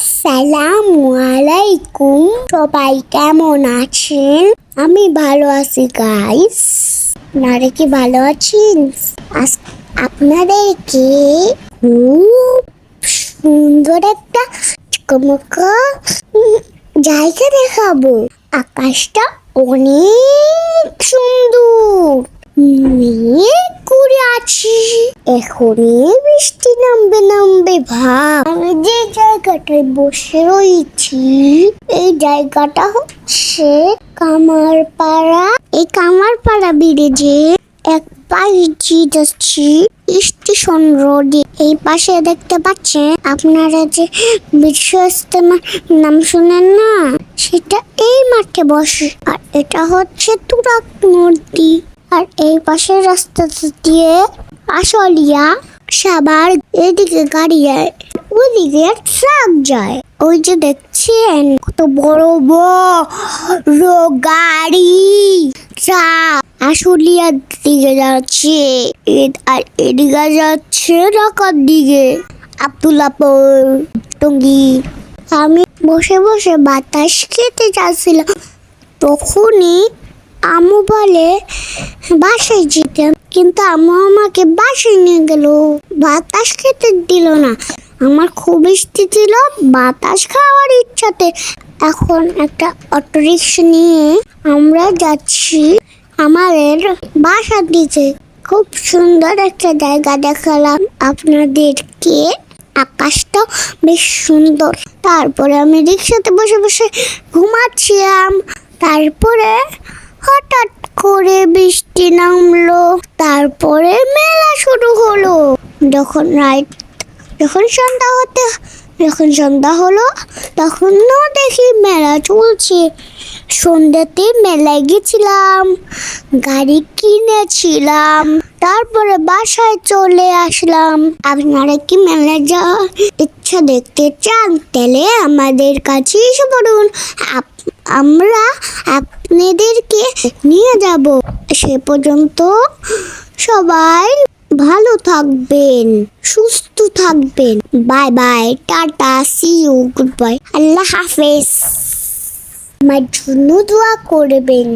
আসসালামু আলাইকুম। সবাই কেমন আছেন? আমি ভালো আছি গাইস আপনারা কি ভালো আছেন? আপনাদেরকে খুব সুন্দর একটা চকমকা জায়গা দেখাবো। আকাশটা অনেক সুন্দর। মেঘ আছি। এখনই বৃষ্টি নামবে নামবে ভাব। আমি যে জায়গাটায় বসে রয়েছি, এই জায়গাটা হচ্ছে কামারপাড়া। এই কামারপাড়া ব্রিজে এক পাশ যাচ্ছি স্টেশন রোডে। এই পাশে দেখতে পাচ্ছেন আপনারা যে বিশ্ব ইস্তেমার নাম শুনেন না, সেটা এই মাঠে বসে। আর এটা হচ্ছে তুরাক নদী। আর এই পাশের রাস্তা দিয়ে আশলিয়া সাবার এদিকে গাড়ি যায়, ওদিকে ট্রাক যায়। ওই যে দেখছেন, কত বড় বড় গাড়ি, ট্রাক। আশুলিয়ার দিকে যাচ্ছে আর এদিকে যাচ্ছে ঢাকার দিকে। আব্দুল্লাপুর টঙ্গি। আমি বসে বসে বাতাস খেতে যাচ্ছিলাম তখনই আমু বলে, বাসায় যেতে কিন্তু আম্মু আমাকে বাসায় নিয়ে গেল। বাতাস খেতে দিল না। আমার খুব ইচ্ছে ছিল বাতাস খাওয়ার ইচ্ছাতে। এখন একটা অটো রিক্সা নিয়ে আমরা যাচ্ছি আমাদের বাসার দিকে। খুব সুন্দর একটা জায়গা দেখালাম আপনাদেরকে। আকাশটা বেশ সুন্দর। তারপরে আমি রিক্সাতে বসে বসে ঘুমাচ্ছিলাম। তারপরে হঠাৎ করে বৃষ্টি নামলো, তারপরে মেলা শুরু হলো। যখন রাইট যখন সন্ধ্যা হতে, যখন সন্ধ্যা হলো তখনও দেখি মেলা চলছে। সন্ধ্যাতে মেলায় গেছিলাম, গাড়ি কিনেছিলাম, তারপরে বাসায় চলে আসলাম। আপনারা কি মেলায় যাওয়ার ইচ্ছা দেখতে চান? তাহলে আমাদের কাছে এসে পড়ুন। আমরা আপনাদেরকে নিয়ে যাব। সে পর্যন্ত সবাই ভালো থাকবেন, সুস্থ থাকবেন। Bye bye, tata see you goodbye আল্লাহ হাফেজ। আমার জন্য দোয়া করবেন।